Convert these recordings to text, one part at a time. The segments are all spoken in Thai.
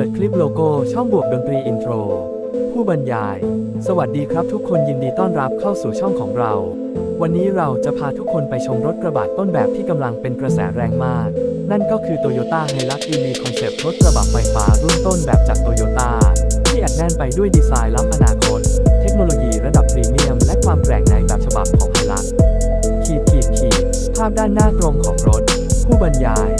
ปิดคลิปโลโก้ช่องบวกดนตรีอินโทร ผู้บรรยาย สวัสดีครับทุกคนยินดีต้อนรับเข้าสู่ช่องของเรา วันนี้เราจะพาทุกคนไปชมรถกระบะต้นแบบที่กำลังเป็นกระแสแรงมาก นั่นก็คือ Toyota Hilux EV Concept รถกระบะไฟฟ้ารุ่นต้นแบบจาก Toyota ที่อัดแน่นไปด้วยดีไซน์ล้ำอนาคต เทคโนโลยีระดับพรีเมียม และความแกร่งในแบบฉบับของ Hilux ขีดขีดขีดภาพด้านหน้าตรงของรถ ผู้บรรยาย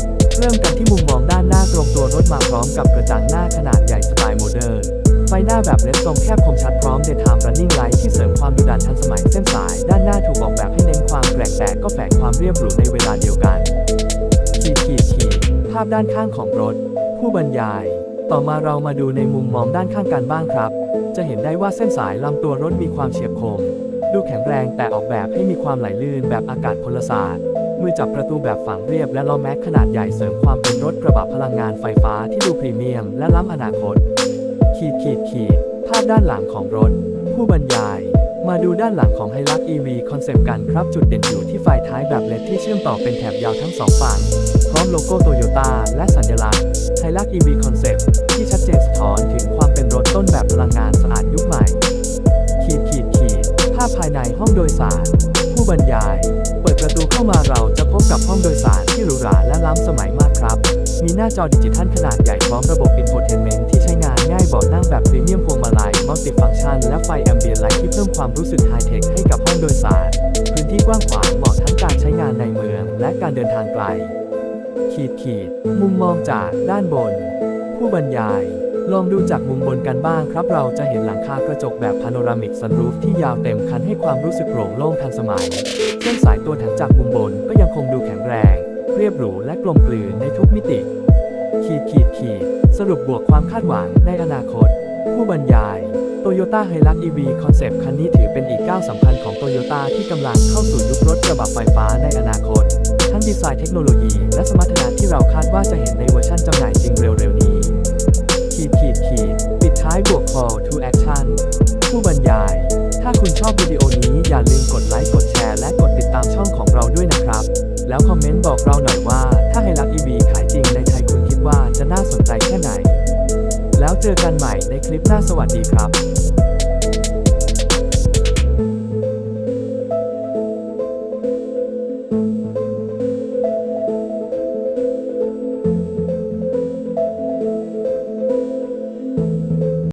เริ่มกันที่มุมมองด้านหน้าตรงตัวรถมาพร้อมกับกระจังหน้าขนาดใหญ่สไตล์โมเดิร์นไฟหน้าแบบเลนส์ทรงแคบคมชัดพร้อม Daytime Running Light ที่เสริมความดุดันทันสมัยเส้นสาย ด้านหน้าถูกออกแบบให้เน้นความแกร่งแต่ก็แฝงความเรียบหรูในเวลาเดียวกันขีดขีดขีดภาพด้านข้างของรถ ผู้บรรยาย ต่อมาเรามาดูในมุมมองด้านข้างกันบ้างครับ จะเห็นได้ว่าเส้นสายลำตัวรถมีความเฉียบคม ดูแข็งแรงแต่ออกแบบให้มีความไหลลื่นแบบอากาศพลศาสตร์ มือจับประตูแบบฝังเรียบและล้อแม็กขนาดใหญ่เสริมความเป็นรถกระบะพลังงานไฟฟ้าที่ดูพรีเมียมและล้ำอนาคต ขีดขีดขีดภาพด้านหลังของรถ ผู้บรรยาย มาดูด้านหลังของ Hilux EV Concept กันครับจุดเด่นอยู่ที่ไฟท้ายแบบเลดที่เชื่อมต่อเป็นแถบยาวทั้งสองฝั่งพร้อมโลโก้โตโยต้าและสัญลักษณ์ Hilux EV Concept ที่ชัดเจนสะท้อนถึงความเป็นรถต้นแบบพลังงานสะอาดยุคใหม่ ขีดขีดขีดภาพภายในห้องโดยสาร ผู้บรรยาย มาเราจะพบกับห้องโดยสารที่หรูหราและล้ำสมัยมากครับ มีหน้าจอดิจิทัลขนาดใหญ่พร้อมระบบอินโฟเทนเมนต์ที่ใช้งานง่ายเบาะนั่งแบบพรีเมียมพวงมาลัยมัลติฟังก์ชันและไฟแอมเบียนไลท์ที่เพิ่มความรู้สึกไฮเทคให้กับห้องโดยสาร พื้นที่กว้างขวางเหมาะทั้งการใช้งานในเมือง และการเดินทางไกล ขีดขีด มุมมองจากด้านบน ผู้บรรยาย ลองดูจากมุมบนกันบ้างครับ เราจะเห็นหลังคากระจกแบบพาโนรามิกซันรูฟที่ยาวเต็มคันให้ความรู้สึกโปร่งโล่งทันสมัย เส้นสายตัวถังจากมุมบนก็ยังคงดูแข็งแรง เรียบหรูและกลมกลืนในทุกมิติ ขีดขีดขีดสรุปบวกความคาดหวังในอนาคต ผู้บรรยาย Toyota Hilux EV Concept คันนี้ถือเป็นอีกก้าวสำคัญของ Toyota ที่กำลังเข้าสู่ยุครถกระบะไฟฟ้าในอนาคต ทั้งดีไซน์เทคโนโลยีและสมรรถนะที่เราคาดว่าจะเห็นในเวอร์ชันจำหน่ายจริงเร็วๆนี้ ขีดขีดขีดปิดท้ายบวก call to action ผู้บรรยาย ถ้าคุณชอบวิดีโอนี้อย่าลืมกดไลค์กดแชร์และกดติดตามช่องของเราด้วยนะครับ แล้วคอมเมนต์บอกเราหน่อยว่า ถ้าไฮลักอีบีขายจริงในไทยคุณคิดว่าจะน่าสนใจแค่ไหน แล้วเจอกันใหม่ในคลิปหน้าสวัสดีครับ